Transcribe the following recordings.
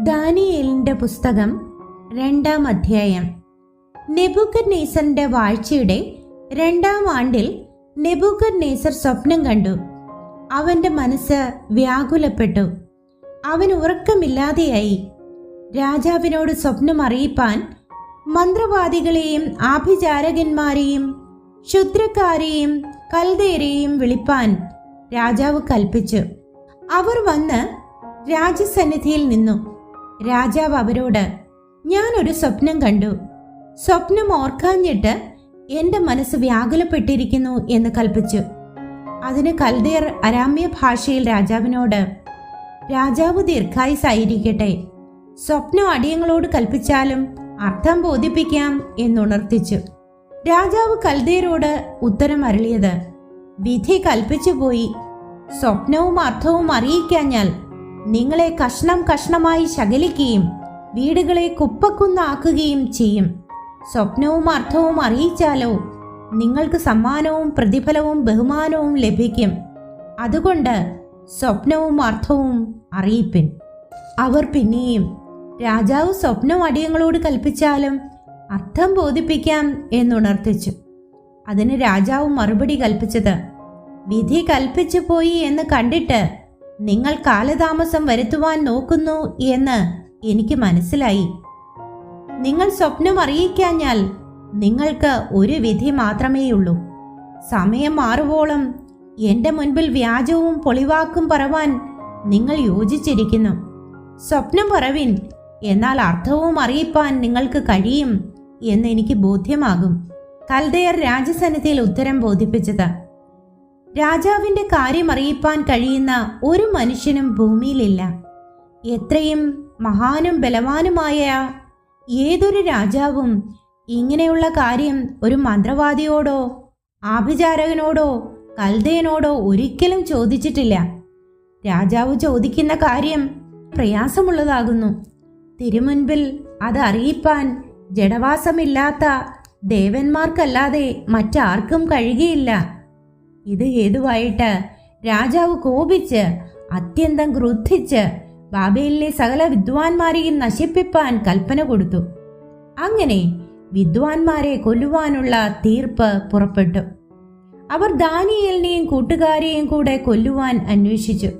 ദാനിയേലിന്റെ പുസ്തകം രണ്ടാം അധ്യായം. നെബുക്കർ നേസറിന്റെ വാഴ്ചയുടെ രണ്ടാം ആണ്ടിൽ നെബുക്കർ നേസർ സ്വപ്നം കണ്ടു. അവന്റെ മനസ്സ് വ്യാകുലപ്പെട്ടു. അവൻ ഉറക്കമില്ലാതെയായി. രാജാവിനോട് സ്വപ്നം അറിയിപ്പാൻ മന്ത്രവാദികളെയും ആഭിചാരകന്മാരെയും ക്ഷുദ്രക്കാരെയും കൽദേരെയും വിളിപ്പാൻ രാജാവ് കൽപ്പിച്ചു. അവർ വന്ന് രാജസന്നിധിയിൽ നിന്നു. രാജാവ് അവരോട് ഞാൻ ഒരു സ്വപ്നം കണ്ടു. സ്വപ്നം ഓർക്കാഞ്ഞിട്ട് എന്റെ മനസ്സ് വ്യാകുലപ്പെട്ടിരിക്കുന്നു എന്ന് കൽപ്പിച്ചു. അതിന് കൽദേർ അരാമ്യ ഭാഷയിൽ രാജാവിനോട് രാജാവ് ദീർഘായുസായിരിക്കട്ടെ. സ്വപ്നം അടിയങ്ങളോട് കൽപ്പിച്ചാലും അർത്ഥം ബോധിപ്പിക്കാം എന്നുണർത്തിച്ചു. രാജാവ് കൽദേരോട് ഉത്തരം അരളിയത് വിധി കൽപ്പിച്ചു പോയി സ്വപ്നവും അർത്ഥവും അറിയിക്കാഞ്ഞാൽ നിങ്ങളെ കഷ്ണം കഷ്ണമായി ശകലിക്കുകയും വീടുകളെ കുപ്പക്കുന്നാക്കുകയും ചെയ്യും. സ്വപ്നവും അർത്ഥവും അറിയിച്ചാലോ നിങ്ങൾക്ക് സമ്മാനവും പ്രതിഫലവും ബഹുമാനവും ലഭിക്കും. അതുകൊണ്ട് സ്വപ്നവും അർത്ഥവും അറിയിപ്പിൻ. അവർ പിന്നെയും രാജാവ് സ്വപ്നം അടിയങ്ങളോട് കൽപ്പിച്ചാലും അർത്ഥം ബോധിപ്പിക്കാം എന്നുണർത്തിച്ചു. അതിന് രാജാവ് മറുപടി കൽപ്പിച്ചത് വിധി കൽപ്പിച്ചു പോയി എന്ന് കണ്ടിട്ട് നിങ്ങൾ കാലതാമസം വരുത്തുവാൻ നോക്കുന്നു എന്ന് എനിക്ക് മനസ്സിലായി. നിങ്ങൾ സ്വപ്നം അറിയിക്കാഞ്ഞാൽ നിങ്ങൾക്ക് ഒരു വിധി മാത്രമേയുള്ളൂ. സമയം മാറുവോളം എന്റെ മുൻപിൽ വ്യാജവും പൊളിവാക്കും പറവാൻ നിങ്ങൾ യോജിച്ചിരിക്കുന്നു. സ്വപ്നം പറവിൻ എന്നാൽ അർത്ഥവും അറിയിപ്പാൻ നിങ്ങൾക്ക് കഴിയും എന്ന് എനിക്ക് ബോധ്യമാകും. കൽദയർ രാജസന്നിധിയിൽ ഉത്തരം ബോധിപ്പിച്ചത് രാജാവിന്റെ കാര്യം അറിയിപ്പാൻ കഴിയുന്ന ഒരു മനുഷ്യനും ഭൂമിയിലില്ല. എത്രയും മഹാനും ബലവാനുമായ ഏതൊരു രാജാവും ഇങ്ങനെയുള്ള കാര്യം ഒരു മന്ത്രവാദിയോടോ ആഭിചാരകനോടോ കൽദയനോടോ ഒരിക്കലും ചോദിച്ചിട്ടില്ല. രാജാവ് ചോദിക്കുന്ന കാര്യം പ്രയാസമുള്ളതാകുന്നു. തിരുമുൻപിൽ അത് അറിയിപ്പാൻ ജഡവാസമില്ലാത്ത ദേവന്മാർക്കല്ലാതെ മറ്റാർക്കും കഴിയുകയില്ല. ഇത് ഹേതുവായിട്ട് രാജാവ് കോപിച്ച് അത്യന്തം ക്രുദ്ധിച്ച് ബാബേലിലെ സകല വിദ്വാൻമാരെയും നശിപ്പിപ്പാൻ കൽപ്പന കൊടുത്തു. അങ്ങനെ വിദ്വാൻമാരെ കൊല്ലുവാനുള്ള തീർപ്പ് പുറപ്പെട്ടു. അവർ ദാനിയേലിനെയും കൂട്ടുകാരെയും കൂടെ കൊല്ലുവാൻ അന്വേഷിച്ചു.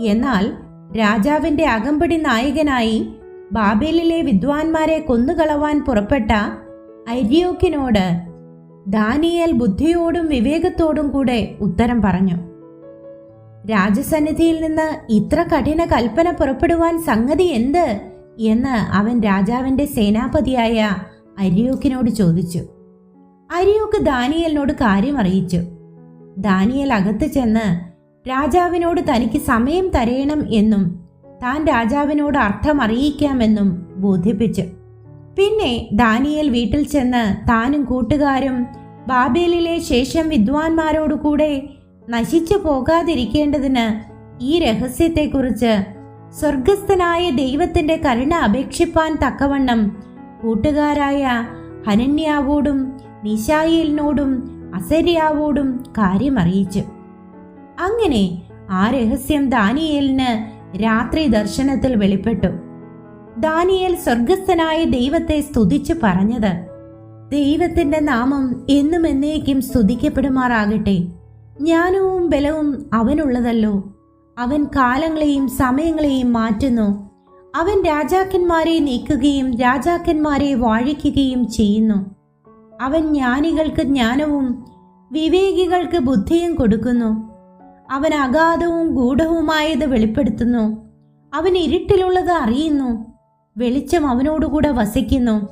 എന്നാൽ രാജാവിന്റെ അകമ്പടി നായകനായി ബാബേലിലെ വിദ്വാൻമാരെ കൊന്നുകളവാൻ പുറപ്പെട്ട അര്യോക്കിനോട് ദാനിയേൽ ബുദ്ധിയോടും വിവേകത്തോടും കൂടെ ഉത്തരം പറഞ്ഞു. രാജസന്നിധിയിൽ നിന്ന് ഇത്ര കഠിന കൽപ്പന പുറപ്പെടുവാൻ സംഗതി എന്ത്? എന്ന് അവൻ രാജാവിന്റെ സേനാപതിയായ അരിയോക്കിനോട് ചോദിച്ചു. അരിയോക്ക് ദാനിയലിനോട് കാര്യം അറിയിച്ചു. ദാനിയൽ അകത്ത് ചെന്ന് രാജാവിനോട് തനിക്ക് സമയം തരയണം എന്നും താൻ രാജാവിനോട് അർത്ഥം അറിയിക്കാമെന്നും ബോധിപ്പിച്ചു. പിന്നെ ദാനിയൽ വീട്ടിൽ ചെന്ന് താനും കൂട്ടുകാരും ബാബേലിലെ ശേഷം വിദ്വാൻമാരോടുകൂടെ നശിച്ചു പോകാതിരിക്കേണ്ടതിന് ഈ രഹസ്യത്തെക്കുറിച്ച് സ്വർഗസ്ഥനായ ദൈവത്തിന്റെ കരുണ അപേക്ഷിപ്പാൻ തക്കവണ്ണം കൂട്ടുകാരായ ഹനന്യാവോടും മിശായേലിനോടും അസര്യാവോടും കാര്യം അറിയിച്ചു അങ്ങനെ ആ രഹസ്യം ദാനിയേലിന് രാത്രി ദർശനത്തിൽ വെളിപ്പെട്ടു. ദാനിയേൽ സ്വർഗസ്ഥനായ ദൈവത്തെ സ്തുതിച്ചു പറഞ്ഞത് ദൈവത്തിന്റെ നാമം എന്നും എന്നേക്കും സ്തുതിക്കപ്പെടുമാറാകട്ടെ. ജ്ഞാനവും ബലവും അവനുള്ളതല്ലോ. അവൻ കാലങ്ങളെയും സമയങ്ങളെയും മാറ്റുന്നു. അവൻ രാജാക്കന്മാരെ നീക്കുകയും രാജാക്കന്മാരെ വാഴിക്കുകയും ചെയ്യുന്നു. അവൻ ജ്ഞാനികൾക്ക് ജ്ഞാനവും വിവേകികൾക്ക് ബുദ്ധിയും കൊടുക്കുന്നു. അവൻ അഗാധവും ഗൂഢവുമായത് വെളിപ്പെടുത്തുന്നു. അവൻ ഇരുട്ടിലുള്ളത് അറിയുന്നു. വെളിച്ചം അവനോടുകൂടെ വസിക്കുന്നു.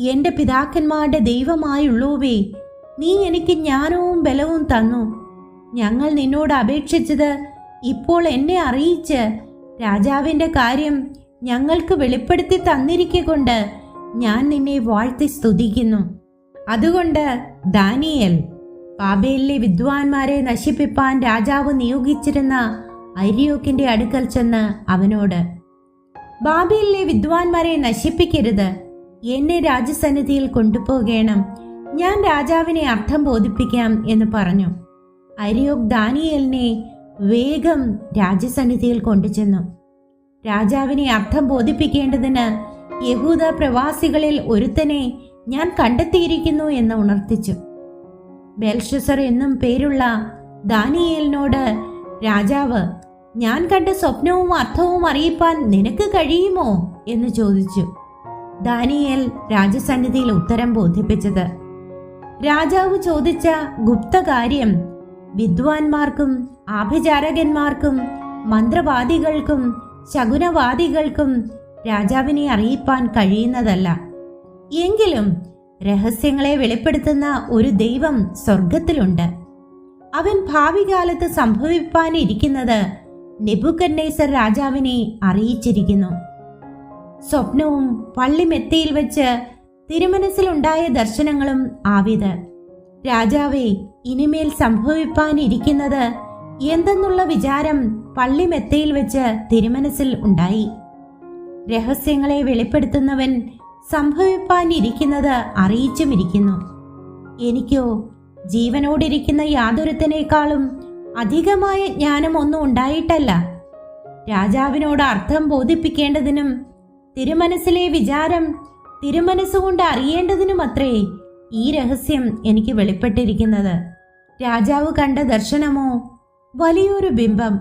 എന്റെ പിതാക്കന്മാരുടെ ദൈവമായുള്ളൂവേ നീ എനിക്ക് ജ്ഞാനവും ബലവും തന്നു. ഞങ്ങൾ നിന്നോട് അപേക്ഷിച്ചത് ഇപ്പോൾ എന്നെ അറിയിച്ച്. രാജാവിന്റെ കാര്യം ഞങ്ങൾക്ക് വെളിപ്പെടുത്തി തന്നിരിക്കൊണ്ട് ഞാൻ നിന്നെ വാഴ്ത്തി സ്തുതിക്കുന്നു. അതുകൊണ്ട് ദാനിയൽ ബാബേലിലെ വിദ്വാൻമാരെ നശിപ്പിപ്പാൻ രാജാവ് നിയോഗിച്ചിരുന്ന അരിയോക്കിന്റെ അടുക്കൽ ചെന്ന് അവനോട് ബാബേലിലെ വിദ്വാൻമാരെ നശിപ്പിക്കരുത്. എന്നെ രാജസന്നിധിയിൽ കൊണ്ടുപോകേണം. ഞാൻ രാജാവിനെ അർത്ഥം ബോധിപ്പിക്കാം എന്ന് പറഞ്ഞു. അരിയോക് ദാനിയേലിനെ വേഗം രാജസന്നിധിയിൽ കൊണ്ടുചെന്നു. രാജാവിനെ അർത്ഥം ബോധിപ്പിക്കേണ്ടതിന് യഹൂദ പ്രവാസികളിൽ ഒരുത്തനെ ഞാൻ കണ്ടെത്തിയിരിക്കുന്നു എന്ന് ഉണർത്തിച്ചു. ബെൽഷസർ എന്നും പേരുള്ള ദാനിയേലിനോട് രാജാവ് ഞാൻ കണ്ട സ്വപ്നവും അർത്ഥവും അറിയിപ്പാൻ നിനക്ക് കഴിയുമോ? എന്ന് ചോദിച്ചു. ദാനിയേൽ രാജസന്നിധിയിൽ ഉത്തരം ബോധിപ്പിച്ചത് രാജാവ് ചോദിച്ച ഗുപ്തകാര്യം വിദ്വാൻമാർക്കും ആഭിചാരകന്മാർക്കും മന്ത്രവാദികൾക്കും ശകുനവാദികൾക്കും രാജാവിനെ അറിയിപ്പാൻ കഴിയുന്നതല്ല. എങ്കിലും രഹസ്യങ്ങളെ വെളിപ്പെടുത്തുന്ന ഒരു ദൈവം സ്വർഗത്തിലുണ്ട് അവൻ ഭാവി കാലത്ത് സംഭവിപ്പാനിരിക്കുന്നത് നെബുക്കന്നേസർ രാജാവിനെ അറിയിച്ചിരിക്കുന്നു. സ്വപ്നവും പള്ളിമെത്തയിൽ വെച്ച് തിരുമനസ്സിലുണ്ടായ ദർശനങ്ങളും ആവിത്. രാജാവേ ഇനിമേൽ സംഭവിപ്പാനിരിക്കുന്നത് എന്തെന്നുള്ള വിചാരം പള്ളിമെത്തയിൽ വെച്ച് തിരുമനസിൽ ഉണ്ടായി. രഹസ്യങ്ങളെ വെളിപ്പെടുത്തുന്നവൻ സംഭവിപ്പാനിരിക്കുന്നത് അറിയിച്ചുമിരിക്കുന്നു. എനിക്കോ ജീവനോടിരിക്കുന്ന യാതൊരുത്തനേക്കാളും അധികമായ ജ്ഞാനം ഒന്നും ഉണ്ടായിട്ടല്ല. രാജാവിനോട് അർത്ഥം ബോധിപ്പിക്കേണ്ടതിനും തിരുമനസ്സിലെ വിചാരം തിരുമനസ്സുകൊണ്ട് അറിയേണ്ടതിനുമത്രേ ഈ രഹസ്യം എനിക്ക് വെളിപ്പെട്ടിരിക്കുന്നത്. രാജാവ് കണ്ട ദർശനമോ? വലിയൊരു ബിംബം.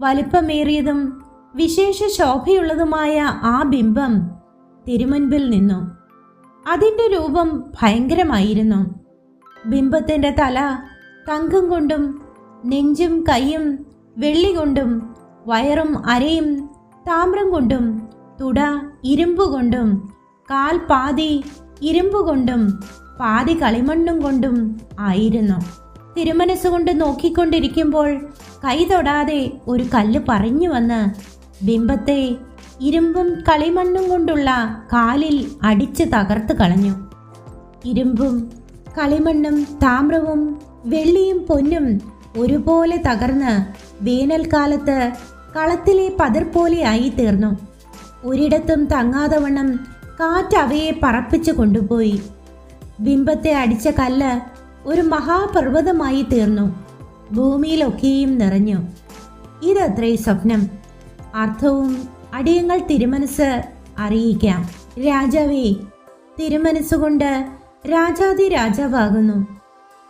വലിപ്പമേറിയതും വിശേഷ ശോഭയുള്ളതുമായ ആ ബിംബം തിരുമുൻപിൽ നിന്നു. അതിന്റെ രൂപം ഭയങ്കരമായിരുന്നു. ബിംബത്തിന്റെ തല തങ്കം കൊണ്ടും നെഞ്ചും കൈയും വെള്ളി കൊണ്ടും വയറും അരയും താമ്രം കൊണ്ടും തുട ഇരുമ്പ് കൊണ്ടും കാൽ പാതി ഇരുമ്പ് കൊണ്ടും പാതി കളിമണ്ണും കൊണ്ടും ആയിരുന്നു. തിരുമനസ്സുകൊണ്ട് നോക്കിക്കൊണ്ടിരിക്കുമ്പോൾ കൈ തൊടാതെ ഒരു കല്ല് പറഞ്ഞു വന്ന് ബിംബത്തെ ഇരുമ്പും കളിമണ്ണും കൊണ്ടുള്ള കാലിൽ അടിച്ച് തകർത്ത് കളഞ്ഞു. ഇരുമ്പും കളിമണ്ണും താമ്രവും വെള്ളിയും പൊന്നും ഒരുപോലെ തകർന്ന് വേനൽക്കാലത്ത് കളത്തിലെ പതിർ ആയി തീർന്നു ഒരിടത്തും തങ്ങാതെ വണ്ണം കാറ്റ് അവയെ പറപ്പിച്ചു കൊണ്ടുപോയി. ബിംബത്തെ അടിച്ച കല്ല് ഒരു മഹാപർവതമായി തീർന്നു. ഭൂമിയിലൊക്കെയും നിറഞ്ഞു. ഇതത്രേ സ്വപ്നം. അർത്ഥവും അടിയങ്ങൾ തിരുമനസ് അറിയിക്കാം. രാജാവേ തിരുമനസ്സുകൊണ്ട് രാജാതി രാജാവാകുന്നു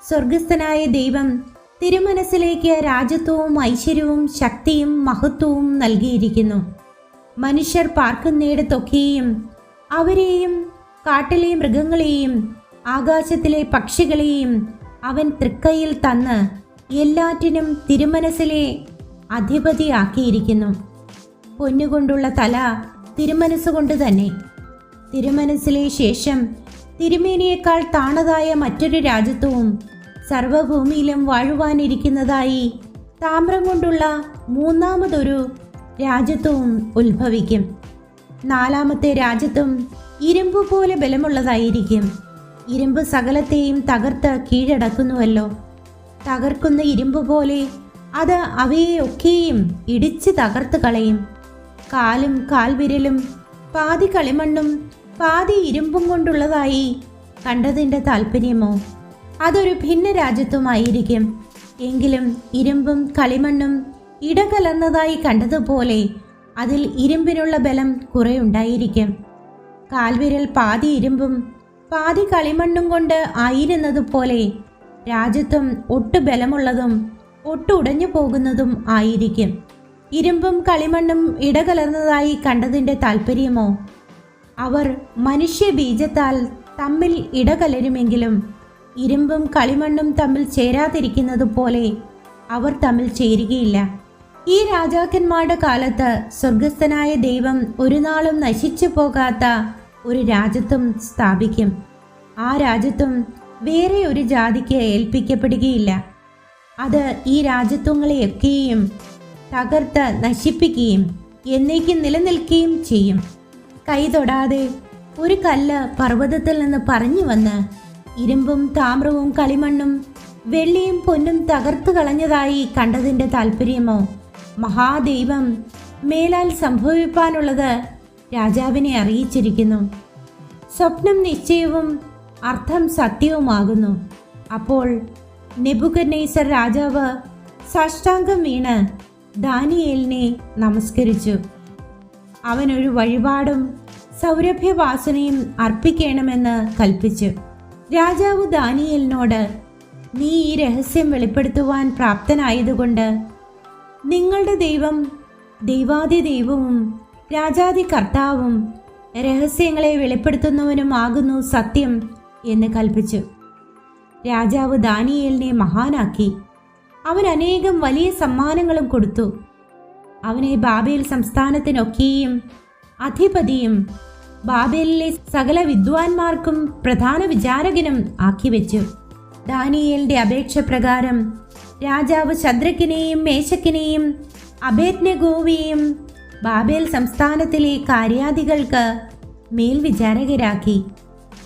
സ്വർഗസ്ഥനായ ദൈവം തിരുമനസ്സിലേക്ക് രാജ്യത്വവും ഐശ്വര്യവും ശക്തിയും മഹത്വവും നൽകിയിരിക്കുന്നു. മനുഷ്യർ പാർക്കുന്നിടത്തൊക്കെയും അവരെയും കാട്ടിലെ മൃഗങ്ങളെയും ആകാശത്തിലെ പക്ഷികളെയും അവൻ തൃക്കൈയിൽ തന്ന് എല്ലാറ്റിനും തിരുമനസ്സിലെ അധിപതിയാക്കിയിരിക്കുന്നു. പൊന്നുകൊണ്ടുള്ള തല തിരുമനസ്സുകൊണ്ട് തന്നെ. തിരുമനസ്സിലെ ശേഷം തിരുമേനിയേക്കാൾ താണതായ മറ്റൊരു രാജ്യത്വവും സർവഭൂമിയിലും വാഴുവാനിരിക്കുന്നതായി താമ്രം കൊണ്ടുള്ള മൂന്നാമതൊരു രാജ്യത്വവും ഉത്ഭവിക്കും. നാലാമത്തെ രാജ്യത്വം ഇരുമ്പ് പോലെ ബലമുള്ളതായിരിക്കും. ഇരുമ്പ് സകലത്തെയും തകർത്ത് കീഴടക്കുന്നുവല്ലോ. തകർക്കുന്ന ഇരുമ്പ് പോലെ അത് അവയെ ഒക്കെയും ഇടിച്ച് തകർത്ത് കളയും. കാലും കാൽവിരലും പാതി കളിമണ്ണും പാതി ഇരുമ്പും കൊണ്ടുള്ളതായി കണ്ടതിന്റെ താല്പര്യമോ അതൊരു ഭിന്ന രാജ്യത്തുമായിരിക്കും എങ്കിലും ഇരുമ്പും കളിമണ്ണും ഇടകലർന്നതായി കണ്ടതുപോലെ അതിൽ ഇരുമ്പിനുള്ള ബലം കുറെ ഉണ്ടായിരിക്കും. കാൽവിരൽ പാതി ഇരുമ്പും പാതി കളിമണ്ണും കൊണ്ട് ആയിരുന്നതുപോലെ രാജ്യത്തും ഒട്ടു ബലമുള്ളതും ഒട്ടു ഉടഞ്ഞു പോകുന്നതും ആയിരിക്കും. ഇരുമ്പും കളിമണ്ണും ഇടകലർന്നതായി കണ്ടതിന്റെ താല്പര്യമോ അവർ മനുഷ്യ ബീജത്താൽ തമ്മിൽ ഇടകലരുമെങ്കിലും ഇരുമ്പും കളിമണ്ണും തമ്മിൽ ചേരാതിരിക്കുന്നത് പോലെ അവർ തമ്മിൽ ചേരുകയില്ല. ഈ രാജാക്കന്മാരുടെ കാലത്ത് സ്വർഗസ്ഥനായ ദൈവം ഒരു നാളും നശിച്ചു പോകാത്ത ഒരു രാജ്യത്വം സ്ഥാപിക്കും. ആ രാജ്യത്വം വേറെ ഒരു ജാതിക്ക് ഏൽപ്പിക്കപ്പെടുകയില്ല. അത് ഈ രാജ്യത്വങ്ങളെയൊക്കെയും തകർത്ത് നശിപ്പിക്കുകയും എന്നേക്കും നിലനിൽക്കുകയും ചെയ്യും. കൈ തൊടാതെ ഒരു കല്ല് പർവതത്തിൽ നിന്ന് പറഞ്ഞു വന്ന് ഇരുമ്പും താമ്രവും കളിമണ്ണും വെള്ളിയും പൊന്നും തകർത്തു കളഞ്ഞതായി കണ്ടതിന്റെ താല്പര്യമോ? മഹാദൈവം മേലാൽ സംഭവിപ്പാനുള്ളത് രാജാവിനെ അറിയിച്ചിരിക്കുന്നു. സ്വപ്നം നിശ്ചയവും അർത്ഥം സത്യവുമാകുന്നു. അപ്പോൾ നെബുഗനേസർ രാജാവ് സാഷ്ടാംഗം വീണ് ദാനിയേലിനെ നമസ്കരിച്ചു. അവനൊരു വഴിപാടും സൗരഭ്യവാസനയും അർപ്പിക്കണമെന്ന് കൽപ്പിച്ചു. രാജാവ് ദാനിയലിനോട് നീ ഈ രഹസ്യം വെളിപ്പെടുത്തുവാൻ പ്രാപ്തനായതുകൊണ്ട് നിങ്ങളുടെ ദൈവം ദൈവാദി ദൈവവും രാജാതി കർത്താവും രഹസ്യങ്ങളെ വെളിപ്പെടുത്തുന്നവനുമാകുന്നു സത്യം എന്ന് കൽപ്പിച്ചു. രാജാവ് ദാനിയേലിനെ മഹാനാക്കി. അവൻ അനേകം വലിയ സമ്മാനങ്ങളും കൊടുത്തു. അവനെ ബാബേൽ സംസ്ഥാനത്തിനൊക്കെയും അധിപതിയും ബാബേലിലെ സകല വിദ്വാൻമാർക്കും പ്രധാന വിചാരകനും ആക്കി വെച്ചു ദാനിയേലിന്റെ അപേക്ഷ പ്രകാരം രാജാവ് ശദ്രക്കിനെയും മേശക്കിനെയും അഭേദ്നഗോവിയെയും ബാബേൽ സംസ്ഥാനത്തിലെ കാര്യാദികൾക്ക് മേൽവിചാരകരാക്കി.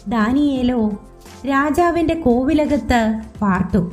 ദാനിയേലോ രാജാവിന്റെ കോവിലകത്ത് പാർത്തു.